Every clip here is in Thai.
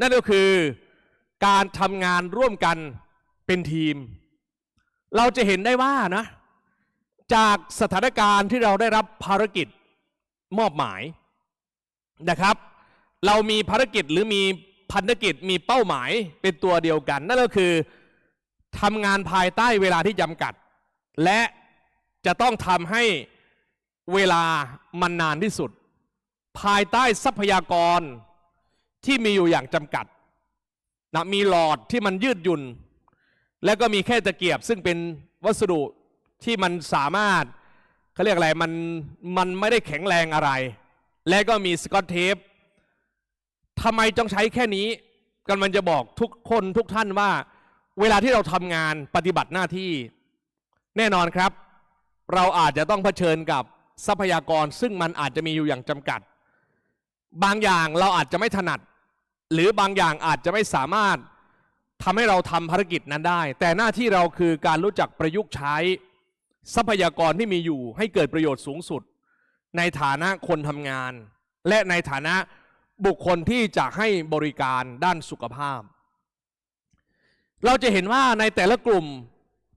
นั่นก็คือการทำงานร่วมกันเป็นทีม เราจะเห็นได้ว่านะ จากสถานการณ์ที่เราได้รับภารกิจมอบหมายนะครับ เรามีภารกิจหรือมีพันธกิจมีเป้าหมายเป็นตัวเดียวกัน นั่นก็คือทำงานภายใต้เวลาที่จำกัด และจะต้องทำให้เวลามันนานที่สุด ภายใต้ทรัพยากร ที่มีอยู่อย่างจำกัดนะมีหลอดที่มันยืดหยุ่น แล้วก็มีแค่ตะเกียบซึ่งเป็นวัสดุที่มันสามารถเขาเรียกอะไรมันมันไม่ได้แข็งแรงอะไร และก็มีสกอตเทปทำไมต้องใช้แค่นี้กันมันจะบอกทุกคนทุกท่านว่า เวลาที่เราทำงานปฏิบัติหน้าที่ แน่นอนครับ เราอาจจะต้องเผชิญกับทรัพยากรซึ่งมันอาจจะมีอยู่อย่างจำกัด บางอย่างเราอาจจะไม่ถนัด หรือบางอย่างอาจจะไม่สามารถทำให้เราทำภารกิจนั้นได้ แต่หน้าที่เราคือการรู้จักประยุกต์ใช้ทรัพยากรที่มีอยู่ให้เกิดประโยชน์สูงสุด ในฐานะคนทำงาน และในฐานะบุคคลที่จะให้บริการด้านสุขภาพ เราจะเห็นว่าในแต่ละกลุ่ม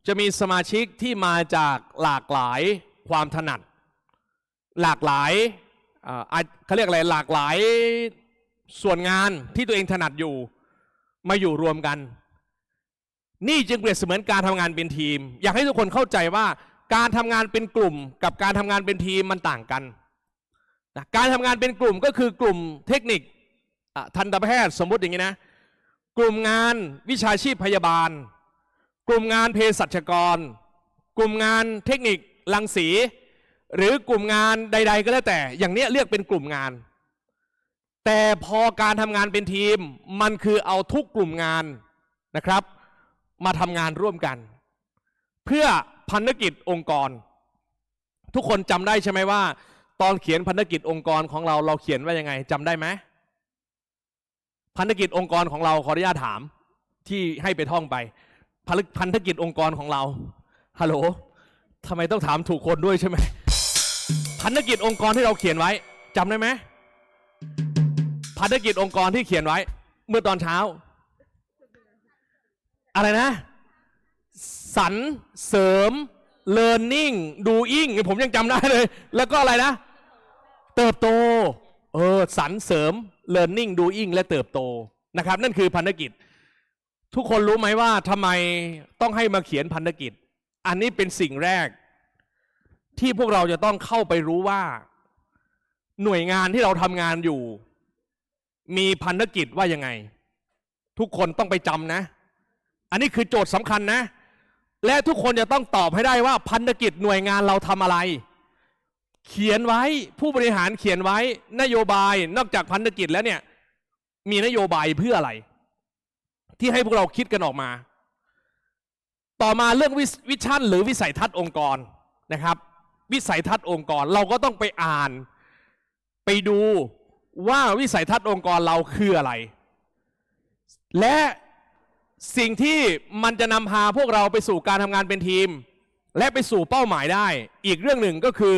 จะมีสมาชิกที่มาจากหลากหลายความถนัด หลากหลายเขาเรียกอะไรหลากหลาย ส่วนงานที่ตัวเองถนัดอยู่มาอยู่รวมกัน นี่จึงเปรียบเสมือนการทำงานเป็นทีม อยากให้ทุกคนเข้าใจว่าการทำงานเป็นกลุ่ม กับการทำงานเป็นทีมมันต่างกันนะการทำงานเป็นกลุ่มก็คือกลุ่มเทคนิคทันตแพทย์สมมติอย่างนี้นะ กลุ่มงานวิชาชีพพยาบาล กลุ่มงานเภสัชกร กลุ่มงานเทคนิครังสี หรือกลุ่มงานใด ๆ ก็แล้วแต่ อย่างนี้เรียกเป็นกลุ่มงาน แต่พอการทำงานเป็นทีม มันคือเอาทุกกลุ่มงานนะครับ มาทำงานร่วมกัน เพื่อพันธกิจองค์กร ทุกคนจำได้ใช่ไหมว่า ตอนเขียนพันธกิจองค์กรของเราเราเขียนว่ายังไงจำได้ไหมพันธกิจองค์กรของเราขออนุญาตถามที่ให้ไปท่องไป พันธพันธกิจองค์กรของเราฮัลโหลทำไมต้องถามถูกคนด้วยใช่ไหมพันธกิจองค์กรที่เราเขียนไว้จำได้ไหม พันธกิจองค์กรที่เขียนไว้ เมื่อตอนเช้า อะไรนะ สรรเสริม learning doing ผมยังจำได้เลย แล้วก็อะไรนะ เติบโต เออสรรเสริม learning doing และเติบโตนะครับ นั่นคือพันธกิจ ทุกคนรู้ไหมว่าทำไมต้องให้มาเขียนพันธกิจ อันนี้เป็นสิ่งแรก ที่พวกเราจะต้องเข้าไปรู้ว่า หน่วยงานที่เราทำงานอยู่ มีพันธกิจว่ายังไง ทุกคนต้องไปจำนะ อันนี้คือโจทย์สำคัญนะ และทุกคนจะต้องตอบให้ได้ว่าพันธกิจหน่วยงานเราทำอะไร เขียนไว้ผู้บริหารเขียนไว้นโยบายนอกจากพันธกิจแล้วเนี่ย มีนโยบายเพื่ออะไร ที่ให้พวกเราคิดกันออกมา ต่อมาเรื่องวิสวิชั่นหรือวิสัยทัศน์องค์กรนะครับ วิสัยทัศน์องค์กรเราก็ต้องไปอ่าน ไปดู ว่าวิสัยทัศน์องค์กรเราคืออะไร และสิ่งที่มันจะนำพาพวกเราไปสู่การทำงานเป็นทีม และไปสู่เป้าหมายได้ อีกเรื่องหนึ่งก็คือ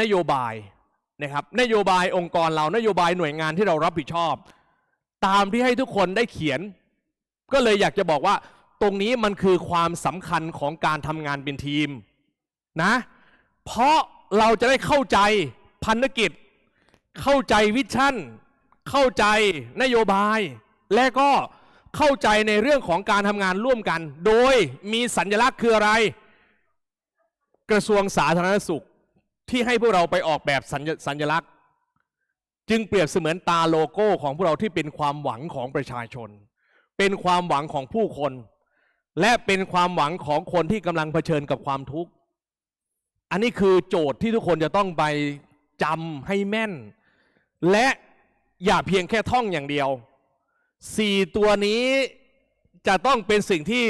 นโยบายนะครับนโยบายองค์กรเรานโยบายหน่วยงานที่เรารับผิดชอบ ตามที่ให้ทุกคนได้เขียน ก็เลยอยากจะบอกว่า ตรงนี้มันคือความสำคัญของการทำงานเป็นทีมนะ เพราะเราจะได้เข้าใจพันธกิจ เข้าใจวิชั่น เข้าใจนโยบาย และก็เข้าใจในเรื่องของการทำงานร่วมกัน โดยมีสัญลักษณ์คืออะไร กระทรวงสาธารณสุขที่ให้พวกเราไปออกแบบสัญสัญลักษณ์ จึงเปรียบเสมือนตาโลโก้ของพวกเราที่เป็นความหวังของประชาชน เป็นความหวังของผู้คน และเป็นความหวังของคนที่กำลังเผชิญกับความทุกข์ อันนี้คือโจทย์ที่ทุกคนจะต้องไปจำให้แม่น และอย่าเพียงแค่ท่องอย่างเดียวสี่ตัวนี้จะต้องเป็นสิ่งที่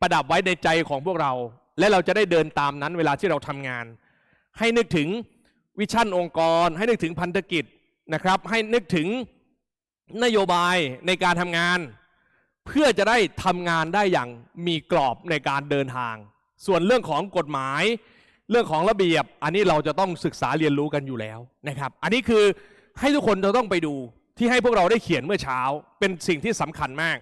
ประดับไว้ในใจของพวกเรา และเราจะได้เดินตามนั้นเวลาที่เราทำงาน ให้นึกถึงวิชั่นองค์กร ให้นึกถึงพันธกิจนะครับ ให้นึกถึงนโยบายในการทำงาน เพื่อจะได้ทำงานได้อย่างมีกรอบในการเดินทาง ส่วนเรื่องของกฎหมาย เรื่องของระเบียบ อันนี้เราจะต้องศึกษาเรียนรู้กันอยู่แล้วนะครับ อันนี้คือ ให้ทุกคนจะต้องไปดูที่ให้พวกเราได้เขียนเมื่อเช้า เป็นสิ่งที่สำคัญมาก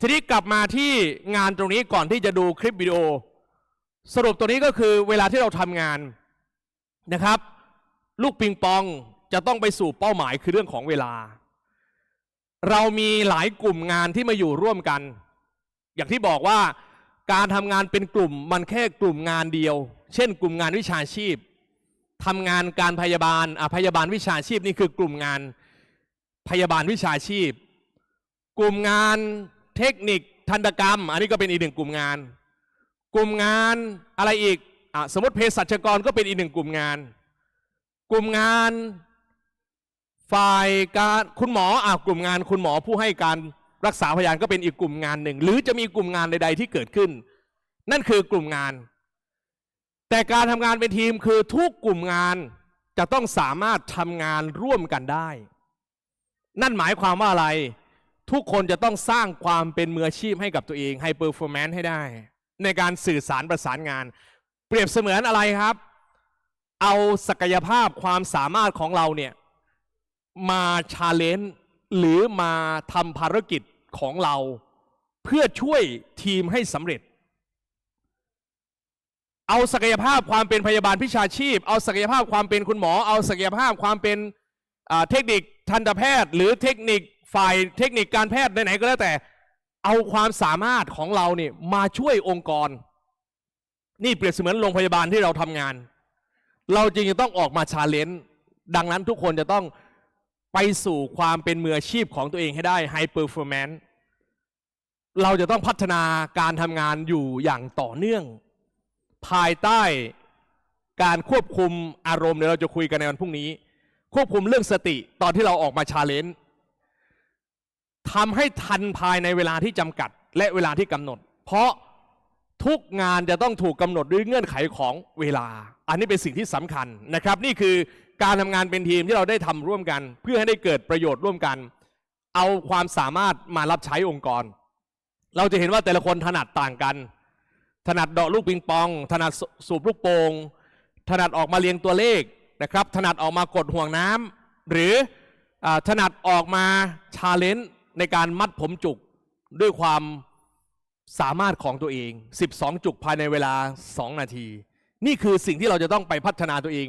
ทีนี้กลับมาที่งานตรงนี้ก่อนที่จะดูคลิปวิดีโอ สรุปตัวนี้ก็คือเวลาที่เราทำงานนะครับ ลูกปิงปองจะต้องไปสู่เป้าหมายคือเรื่องของเวลา เรามีหลายกลุ่มงานที่มาอยู่ร่วมกัน อย่างที่บอกว่าการทำงานเป็นกลุ่มมันแค่กลุ่มงานเดียว เช่น กลุ่มงานวิชาชีพ ทำงานการพยาบาลพยาบาลวิชาชีพนี่คือกลุ่มงานพยาบาลวิชาชีพ กลุ่มงานเทคนิคทันตกรรม อันนี้ก็เป็นอีกหนึ่งกลุ่มงาน กลุ่มงานอะไรอีกอสมมติเภสัชกรก็เป็นอีกหนึ่งกลุ่มงาน กลุ่มงานฝ่ายการคุณหมออะกลุ่มงานคุณหมอผู้ให้การรักษาพยานก็เป็นอีกกลุ่มงานหนึ่ง หรือจะมีกลุ่มงานใด ๆ ที่เกิดขึ้น นั่นคือกลุ่มงาน แต่การทำงานเป็นทีมคือทุกกลุ่มงานจะต้องสามารถทำงานร่วมกันได้ นั่นหมายความว่าอะไร ทุกคนจะต้องสร้างความเป็นมืออาชีพให้กับตัวเองให้เปอร์ฟอร์แมนซ์ให้ได้ ในการสื่อสารประสานงาน เปรียบเสมือนอะไรครับ เอาศักยภาพความสามารถของเราเนี่ย มาชาเลนจ์หรือมาทำภารกิจของเรา เพื่อช่วยทีมให้สำเร็จ เอาศักยภาพความเป็นพยาบาลวิชาชีพ เอาศักยภาพความเป็นคุณหมอ เอาศักยภาพความเป็นเทคนิคทันตแพทย์ หรือเทคนิคฝ่ายเทคนิคการแพทย์ไหนๆก็แล้วแต่ เอาความสามารถของเราเนี่ยมาช่วยองค์กร นี่เปรียบเสมือนโรงพยาบาลที่เราทำงาน เราจรึงจะต้องออกมาชาเลนจ์ดังนั้นทุกคนจะต้องไปสู่ความเป็นมืออาชีพของตัวเองให้ได้ไฮเปอร์ฟอร์แมนซ์เราจะต้องพัฒนาการทำงานอยู่อย่างต่อเนื่อง ภายใต้การควบคุมอารมณ์เดี๋ยวเราจะคุยกันในวันพรุ่งนี้ ควบคุมเรื่องสติตอนที่เราออกมาชาเลนจ์ทำให้ทันภายในเวลาที่จำกัด และเวลาที่กำหนด เพราะทุกงานจะต้องถูกกำหนดด้วยเงื่อนไขของเวลา อันนี้เป็นสิ่งที่สำคัญนะครับ นี่คือการทำงานเป็นทีมที่เราได้ทำร่วมกัน เพื่อให้ได้เกิดประโยชน์ร่วมกัน เอาความสามารถมารับใช้องค์กร เราจะเห็นว่าแต่ละคนถนัดต่างกัน ถนัดเดาะลูกปิงปอง ถนัดสูบลูกโป่งถนัดออกมาเรียงตัวเลขนะครับ ถนัดออกมากดห่วงน้ำหรืออถนัดออกมาชาเลนจ์ในการมัดผมจุกด้วยความสามารถของตัวเอง 12 จุกภายในเวลา 2 นาที นี่คือสิ่งที่เราจะต้องไปพัฒนาตัวเอง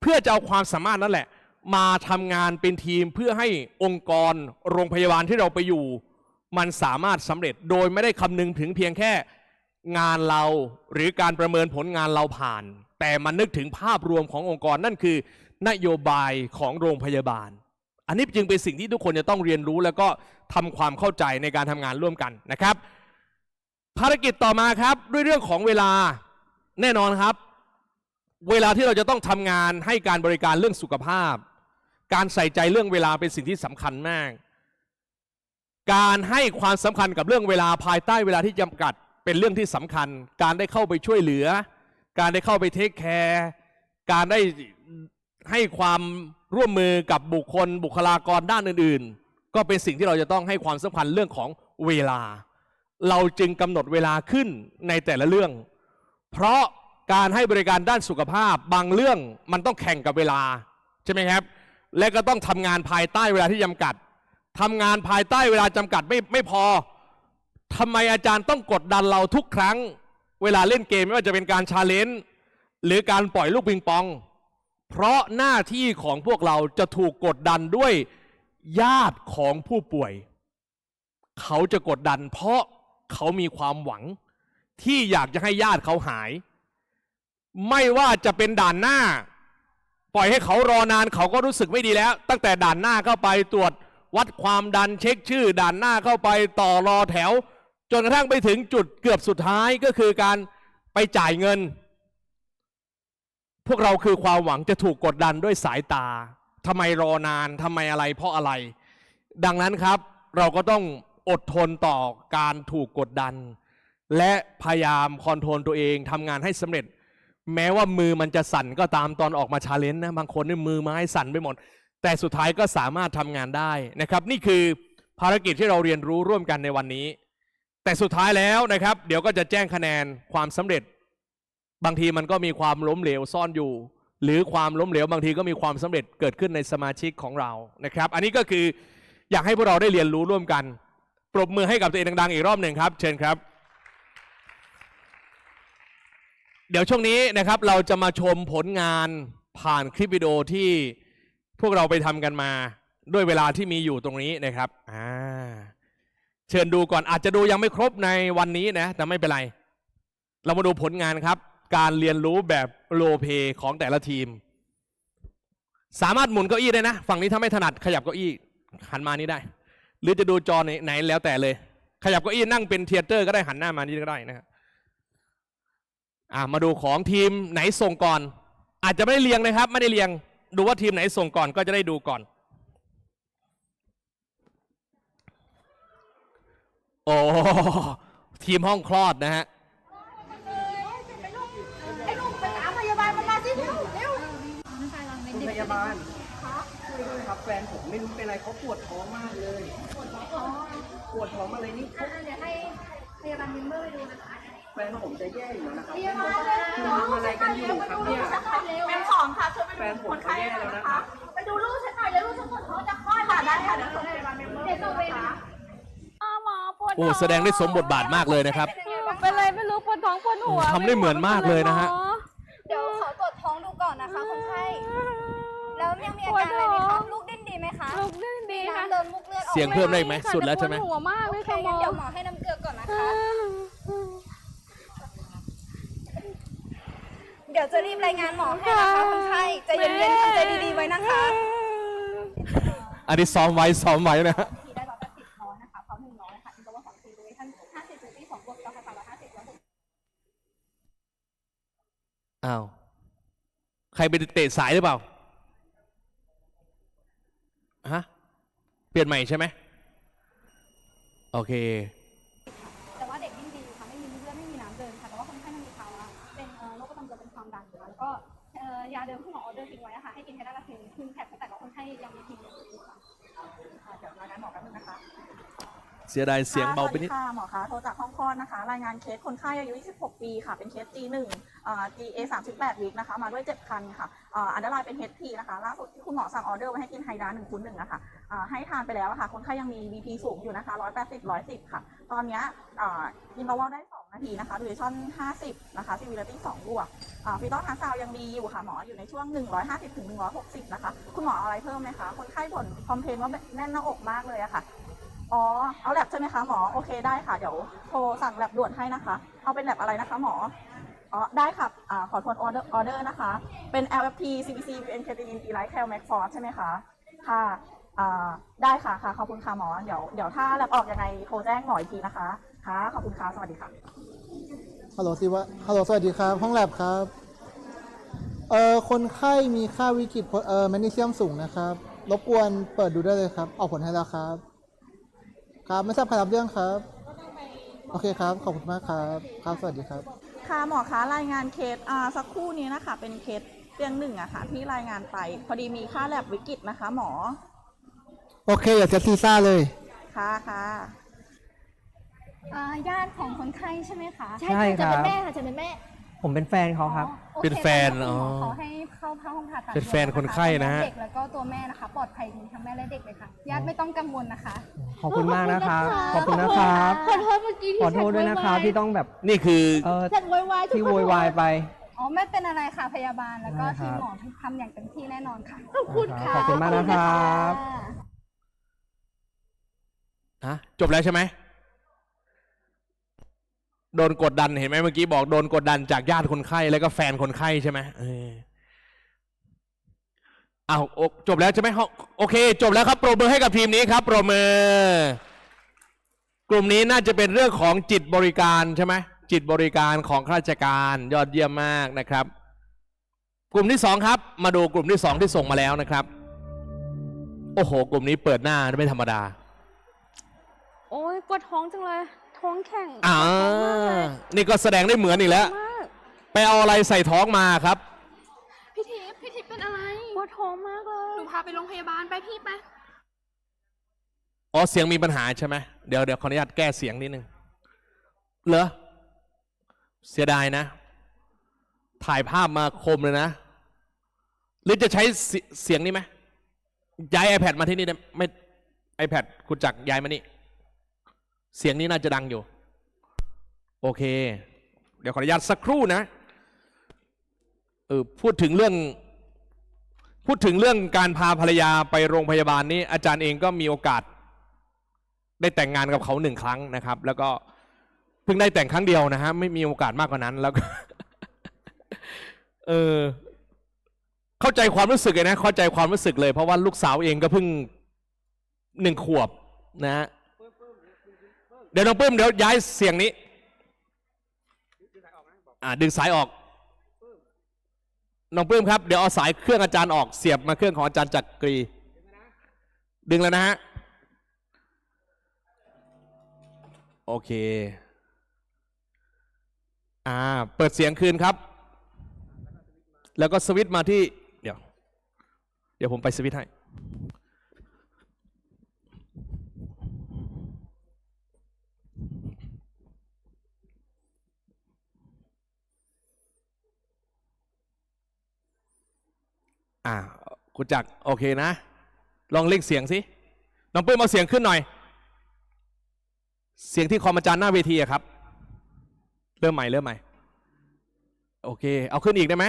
เพื่อจะเอาความสามารถนั่นแหละ มาทำงานเป็นทีมเพื่อให้องค์กรโรงพยาบาลที่เราไปอยู่ มันสามารถสำเร็จโดยไม่ได้คำนึงถึงเพียงแค่ งานเราหรือการประเมินผลงานเราผ่าน แต่มันนึกถึงภาพรวมขององค์กรนั่นคือนโยบายของโรงพยาบาล อันนี้จึงเป็นสิ่งที่ทุกคนจะต้องเรียนรู้แล้วก็ทำความเข้าใจในการทำงานร่วมกันนะครับ ภารกิจต่อมาครับด้วยเรื่องของเวลาแน่นอนครับ เวลาที่เราจะต้องทำงานให้การบริการเรื่องสุขภาพ การใส่ใจเรื่องเวลาเป็นสิ่งที่สำคัญมาก การให้ความสำคัญกับเรื่องเวลาภายใต้เวลาที่จำกัด เป็นเรื่องที่สำคัญ การได้เข้าไปช่วยเหลือ การได้เข้าไปเทคแคร์การได้ให้ความร่วมมือกับบุคคล บุคลากรด้านอื่น ๆ ก็เป็นสิ่งที่เราจะต้องให้ความสำคัญเรื่องของเวลา เราจึงกำหนดเวลาขึ้นในแต่ละเรื่อง เพราะการให้บริการด้านสุขภาพบางเรื่องมันต้องแข่งกับเวลาใช่ไหมครับ และก็ต้องทำงานภายใต้เวลาที่จำกัดทำงานภายใต้เวลาจำกัดไม่ไม่พอ ทำไมอาจารย์ต้องกดดันเราทุกครั้ง เวลาเล่นเกมไม่ว่าจะเป็นการชาเลนจ์หรือการปล่อยลูกปิงปอง เพราะหน้าที่ของพวกเราจะถูกกดดันด้วยญาติของผู้ป่วย เขาจะกดดัน เพราะเขามีความหวัง ที่อยากจะให้ญาติเขาหาย ไม่ว่าจะเป็นด่านหน้า ปล่อยให้เขารอนานเขาก็รู้สึกไม่ดีแล้ว ตั้งแต่ด่านหน้าเข้าไปตรวจวัดความดันเช็คชื่อ ด่านหน้าเข้าไปต่อรอแถว จนกระทั่งไปถึงจุดเกือบสุดท้ายก็คือการไปจ่ายเงิน พวกเราคือความหวังจะถูกกดดันด้วยสายตาทำไมรอนานทำไมอะไรเพราะอะไร ดังนั้นครับ เราก็ต้องอดทนต่อการถูกกดดัน และพยายามคอนโทรลตัวเองทำงานให้สำเร็จ แม้ว่ามือมันจะสั่นก็ตามตอนออกมาชาเลนจ์นะบางคนนี่มือไม้สั่นไปหมด แต่สุดท้ายก็สามารถทำงานได้นะครับ นี่คือภารกิจที่เราเรียนรู้ร่วมกันในวันนี้ แต่สุดท้ายแล้วนะครับ เดี๋ยวก็จะแจ้งคะแนนความสำเร็จ บางทีมันก็มีความล้มเหลวซ่อนอยู่ หรือความล้มเหลวบางทีก็มีความสำเร็จเกิดขึ้นในสมาชิกของเรานะครับ อันนี้ก็คืออยากให้พวกเราได้เรียนรู้ร่วมกัน ปรบมือให้กับตัวเองดังๆ อีกรอบหนึ่งครับ เชิญครับ เดี๋ยวช่วงนี้นะครับเราจะมาชมผลงานผ่านคลิปวิดีโอที่พวกเราไปทำกันมา ด้วยเวลาที่มีอยู่ตรงนี้นะครับอ่า เชิญดูก่อนอาจจะดูยังไม่ครบในวันนี้นะ แต่ไม่เป็นไร เรามาดูผลงานครับ การเรียนรู้แบบโลเพของแต่ละทีม สามารถหมุนเก้าอี้ได้นะ ฝั่งนี้ถ้าไม่ถนัดขยับเก้าอี้หันมานี้ได้ หรือจะดูจอไหนไหนแล้วแต่เลย ขยับเก้าอี้นั่งเป็นเทยเตอร์ก็ได้หันหน้ามานี่ก็ได้นะครับอ่ามาดูของทีมไหนส่งก่อน อาจจะไม่ได้เรียงนะครับ ไม่ได้เรียง ดูว่าทีมไหนส่งก่อนก็จะได้ดูก่อน โอ้ทีมห้องคลอดนะฮะ ไอ้ลูกไปตามพยาบาลมันมาสิเร็วเร็วคุณพยาบาลช่วยด้วยครับแฟนผมไม่รู้เป็นอะไรเขาปวดท้องมากเลย ปวดท้องอะไรนี่เดี๋ยวให้พยาบาลมิมเบอร์ไปดูนะคะแฟนผมจะแย่อยู่แล้วนะครับพยาบาลเลยคุณทำอะไรกันอยู่ครับเนี่ย เป็นสองค่ะช่วยไปแฟดูนผมเขาแย่แล้วนะครับไปดูลูกฉันหน่อยแล้วลูกฉันปวดท้องจะคลอดค่ะได้ค่ะเดี๋ยวส่งพยาบาลมิมเบอร์เดี๋ยวส่งไปค่ะหมอปวด โอ้แสดงได้สมบทบาทมากเลยนะครับ เป็นไรไม่รู้ปวดท้องปวดหัวทำได้เหมือนมากเลยนะฮะ เดี๋ยวขอตรวจท้องดูก่อนนะคะคนไข้แล้วยังมีอาการอะไรไหมคะลูกดิ้นดีไหมคะลูกดิ้นดีมีค่ะน้ำเดินมุกเลือดออกเสียงเพิ่มได้ไหมค่ะสุดแล้วใช่ไหมต่ปวหัวมากโอเลยเคค่ะหมองั้นเดี๋ยวหมอให้น้ำเกลือก่อนนะคะเดี๋ยวจะรีบรายงานหมอให้นะคะคนไข้ใจเย็นๆทำใจดีๆไว้นะคะ อันนี้ซ้อมไว้ซ้อมไว้นะ อ้าว ใครไปเตะสายหรือเปล่า ฮะ เปลี่ยนใหม่ใช่ไหม โอเค แต่ว่าเด็กดิ้นดีค่ะไม่มีเลือดไม่มีน้ำเดินค่ะแต่ว่าคนไข้มันมีภาวะเป็นเอ่อโรคประจำตัวเป็นความดันอยู่แล้วก็เอ่อยาเดิมที่หมอออเดอร์ทิ้งไว้อะค่ะให้กินให้ได้ละเพียงครึ่งแพ็คแต่ว่าคนไข้ยังมีทิ้งอยู่ค่ะอ่าเดี๋ยวรายงานหมอแป๊บนึงนะคะเสียดายเสียงเบาไปนิดค่ะหมอคะโทรจากห้องคลอดนะคะ รายงานเคสคนไข้อายุ 26 ปีค่ะ เป็นเคส G1 อ่า GA 38วีคนะคะมาด้วย 7 คันค่ะอ่าอันดรายเป็น HP นะคะล่าสุดที่คุณหมอสั่งออเดอร์ไว้ให้กินไฮดรา1คูณ1นะคะอ่าให้ทานไปแล้วะค่ะ คนไข้ยังมี BP สูงอยู่นะคะ 180 110 ค่ะ ตอนนี้กินโนวาได้ 2 นาทีนะคะดูเรชั่น 50 นะคะซีวิลิตี้2บวกฟีตอลทาซาวยังดีอยู่ค่ะหมออยู่ในช่วง 150ถึง160 นะคะ คุณหมออาอะไรเพิ่มไหมคะ คนไข้บ่นคอมเพลนว่าแน่นหน้าอกมากเลยอะค่ะอ๋อ เอาแลบใช่ไหมคะหมอ โอเคได้ค่ะ เดี๋ยวโทรสั่งแลบด่วนให้นะคะ เอาเป็นแลบอะไรนะคะหมอ อ๋อได้ค่ะอ่าขอทวนออเดอร์ออเดอร์นะคะ เป็น LFT CBC VN Creatinine E Lite Cal Mac Force ใช่ไหมคะ ค่ะอ่าได้ค่ะค่ะขอบคุณค่ะหมอ เดี๋ยวเดี๋ยวถ้าแลบออกยังไงโทรแจ้งหมออีกทีนะคะ ค่ะ ขอบคุณค่ะ สวัสดีค่ะ ฮัลโหลสิวะฮัลโหลสวัสดีครับ ห้องแลบครับ เอ่อ คนไข้มีค่าวิกฤตเอ่อแมกนีเซียมสูงนะครับ รบกวนเปิดดูได้เลยครับ ออกผลให้แล้วครับ ครับ ไม่ทราบใครรับเรื่องครับ โอเคครับ ขอบคุณมากครับ ครับ สวัสดีครับ ค่ะหมอคะรายงานเคสอ่าสักครู่นี้นะคะ เป็นเคสเตียงหนึ่งอะค่ะที่รายงานไป พอดีมีค่าแลบวิกฤตนะคะ หมอโอเคอย่าเสียซีซ่าเลย ค่ะค่ะอ่าญาติของคนไข้ใช่ไหมคะ ใช่ครับจะเป็นแม่ค่ะจะเป็นแม่ ผมเป็นแฟนเขาครับโอคเป็นแฟนค่ะอ๋อขอให้เข้าห้องผ่าตัดเป็นแฟนคนไข้นะฮะ เด็กแล้วก็ตัวแม่นะคะ ปลอดภัยดีทั้งแม่และเด็กเลยค่ะญาติไม่ต้องกังวลนะคะ ขอบคุณมากนะครับ ขอบคุณนะครับ ขอโทษเมื่อกี้ที่ขอโทษด้วยนะครับที่ต้องแบบนี่คือเออฉันโวยวายทุกที่คนโวยวายไป อ๋อไม่เป็นอะไรค่ะพยาบาลแล้วก็ได้ครับทีมหมอทำอย่างเต็มที่แน่นอนค่ะ ขอบคุณค่ะขอบคุณมากนะครับ ฮะจบแล้วใช่ไหม โดนกดดันเห็นไหมเมื่อกี้บอกโดนกดดันจากญาติคนไข้แล้วก็แฟนคนไข้ใช่ไหมเอออ้าวจบแล้วใช่ไหมโอเค จบแล้วครับปรบมือให้กับทีมนี้ครับปรบมือกลุ่มนี้น่าจะเป็นเรื่องของจิตบริการใช่ไหมจิตบริการของข้าราชการยอดเยี่ยมมากนะครับ กลุ่มที่สองครับ มาดูกลุ่มที่สองที่ส่งมาแล้วนะครับ โอ้โห กลุ่มนี้เปิดหน้าไม่ธรรมดา โอ้ยปวดท้องจังเลย ท้องแข็งอ่าปวดท้องมากเลยนี่ก็แสดงได้เหมือนอีกแล้ว มากไปเอาอะไรใส่ท้องมาครับ พี่ทิพย์พี่ทิพย์เป็นอะไร ปวดท้องมากเลยหนูพาไปโรงพยาบาลไปพี่ไป อ๋อ เสียงมีปัญหาใช่ไหม เดี๋ยวเดี๋ยวขออนุญาตแก้เสียงนิดนึง เหรอ เสียดายนะ ถ่ายภาพมาคมเลยนะ หรือจะใช้เสเสียงนี้ไหมย้าย iPad มาที่นี่ได้ไม่ iPad คุณจักรย้ายมานี่ เสียงนี้น่าจะดังอยู่ โอเค เดี๋ยวขออนุญาตสักครู่นะเออพูดถึงเรื่อง พูดถึงเรื่องการพาภรรยาไปโรงพยาบาลนี้อาจารย์เองก็มีโอกาส ได้แต่งงานกับเขาหนึ่งครั้งนะครับ แล้วก็เพิ่งได้แต่งครั้งเดียวนะฮะไม่มีโอกาสมากกว่านั้น แล้วก็เออเข้าใจความรู้สึกเลยนะ เข้าใจความรู้สึกเลย เพราะว่าลูกสาวเองก็เพิ่งหนึ่งขวบนะฮะ เดี๋ยวน้องปื้มเดี๋ยวย้ายเสียงนี้อ่าดึงสายออก น้องปื้มครับ เดี๋ยวเอาสายเครื่องอาจารย์ออกเสียบมาเครื่องของอาจารย์จักรี ดึงแล้วนะฮะ โอเค อ่า เปิดเสียงคืนครับ แล้วก็สวิตช์มาที่ เดี๋ยว เดี๋ยวผมไปสวิตช์ให้ อ่าคุณจักรโอเคนะ ลองเล่งเสียงสิน้องปื้มเอาเสียงขึ้นหน่อย เสียงที่คอมอาจารย์หน้าเวทีอะครับ เริ่มใหม่เริ่มใหม่ โอเค เอาขึ้นอีกได้ไหม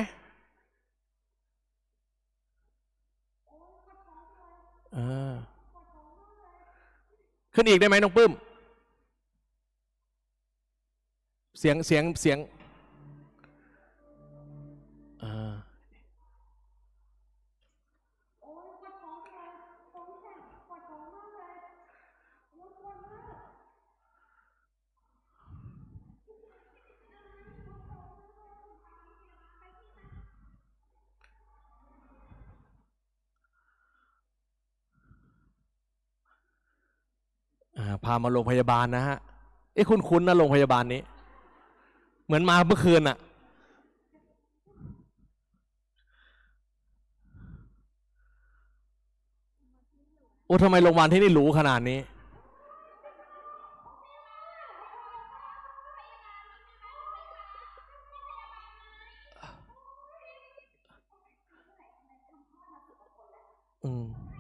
ขึ้นอีกได้ไหมน้องปื้ม เสียงเสียงเสียง พามาโรงพยาบาลนะฮะเอ้คุณคุ้นๆนะโรงพยาบาลนี้ เหมือนมาเมื่อคืนอะโอ้ทำไมโรงพยาบาลที่นี่หรูขนาดนี้ อืม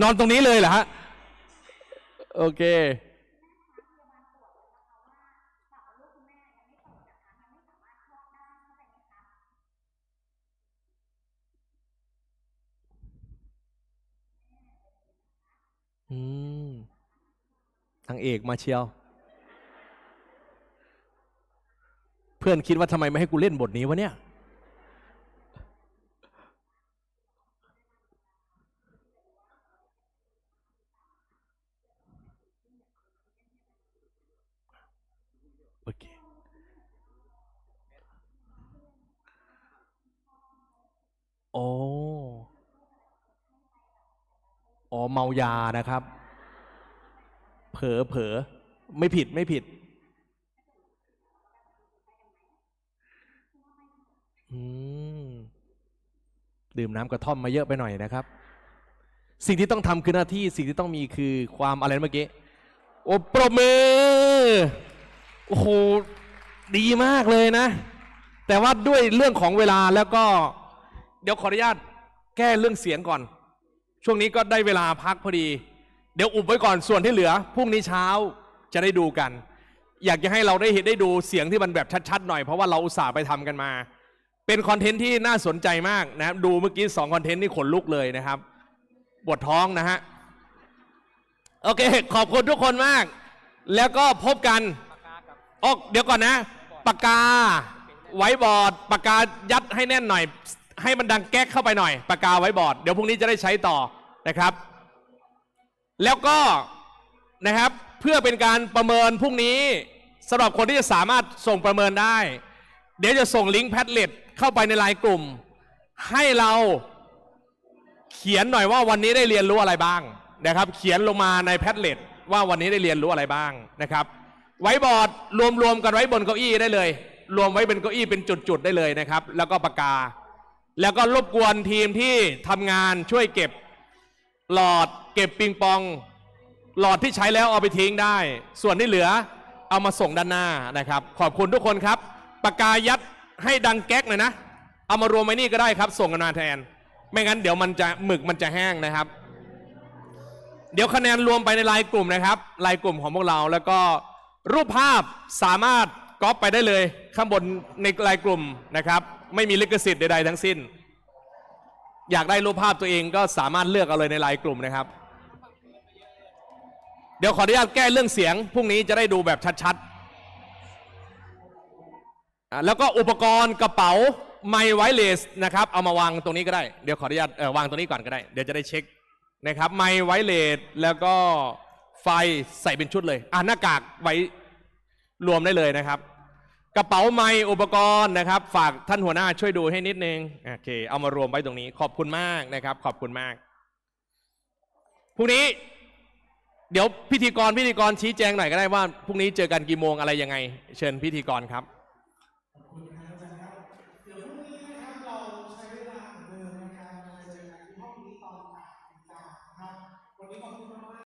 นอนตรงนี้เลยเหรอฮะ โอเค อืมทางเอกมาเชียว เพื่อนคิดว่าทำไมไม่ให้กูเล่นบทนี้วะเนี่ย โอเค โอ้ อ๋อ เมายานะครับ เผลอเผลอไม่ผิดไม่ผิดอืดื่มน้ำกระท่อมมาเยอะไปหน่อยนะครับ สิ่งที่ต้องทำคือหน้าที่สิ่งที่ต้องมีคือความอะไรเมื่อกี้โอ้ปรบมือโอ้โหดีมากเลยนะ แต่ว่าด้วยเรื่องของเวลาแล้วก็ เดี๋ยวขออนุญาตแก้เรื่องเสียงก่อน ช่วงนี้ก็ได้เวลาพักพอดี เดี๋ยวอุบไว้ก่อนส่วนที่เหลือพรุ่งนี้เช้าจะได้ดูกัน อยากจะให้เราได้เห็นได้ดูเสียงที่มันแบบชัดๆหน่อยเพราะว่าเราอุตส่าห์ไปทำกันมา เป็นคอนเทนต์ที่น่าสนใจมากนะครับดูเมื่อกี้สองคอนเทนต์นี่ขนลุกเลยนะครับปวดท้องนะฮะโอเค ขอบคุณทุกคนมาก แล้วก็พบกันออกเดี๋ยวก่อนนะปากกาไว้บอร์ดปากกายัดให้แน่นหน่อย ให้มันดังแก๊กเข้าไปหน่อยปากกาไว้บอร์ดเดี๋ยวพรุ่งนี้จะได้ใช้ต่อนะครับ แล้วก็นะครับเพื่อเป็นการประเมินพรุ่งนี้สำหรับคนที่จะสามารถส่งประเมินได้ เดี๋ยวจะส่งลิงก์แพทเล็ตเข้าไปในไลน์กลุ่ม ให้เราเขียนหน่อยว่าวันนี้ได้เรียนรู้อะไรบ้างนะครับ เขียนลงมาในแพทเล็ตว่าวันนี้ได้เรียนรู้อะไรบ้างนะครับ ไว้บอร์ดรวมๆกันไว้บนเก้าอี้ได้เลย รวมไว้เป็นเก้าอี้เป็นจุดๆได้เลยนะครับ แล้วก็ปากกา แล้วก็รบกวนทีมที่ทำงานช่วยเก็บหลอดเก็บปิงปอง หลอดที่ใช้แล้วเอาไปทิ้งได้ ส่วนที่เหลือเอามาส่งด้านหน้านะครับ ขอบคุณทุกคนครับปากกายัดให้ดังแก๊กหน่อยนะ เอามารวมไว้นี่ก็ได้ครับ ส่งกันมาแทน ไม่งั้นเดี๋ยวมันจะหมึกมันจะแห้งนะครับ เดี๋ยวคะแนนรวมไปในไลน์กลุ่มนะครับไลน์กลุ่มของพวกเราแล้วก็รูปภาพสามารถก๊อปไปได้เลย ข้างบนในไลน์กลุ่มนะครับ ไม่มีลิขสิทธิ์ใดๆทั้งสิ้น อยากได้รูปภาพตัวเองก็สามารถเลือกเอาเลยในไลน์กลุ่มนะครับ เดี๋ยวขออนุญาตแก้เรื่องเสียงพรุ่งนี้จะได้ดูแบบชัดๆ แล้วก็อุปกรณ์กระเป๋าไมไวเลสนะครับเอามาวางตรงนี้ก็ได้ เดี๋ยวขออนุญาตวางตรงนี้ก่อนก็ได้ เดี๋ยวจะได้เช็คนะครับไมไวเลสแล้วก็ไฟใส่เป็นชุดเลย อะหน้ากากไว้รวมได้เลยนะครับ กระเป๋าไม้อุปกรณ์นะครับ ฝากท่านหัวหน้าช่วยดูให้นิดนึงโอเค เอามารวมไว้ตรงนี้ ขอบคุณมากนะครับ ขอบคุณมากพรุ่งนี้ เดี๋ยวพิธีกรพิธีกรชี้แจงหน่อยก็ได้ว่าพรุ่งนี้เจอกันกี่โมงอะไรยังไง เชิญพิธีกรครับ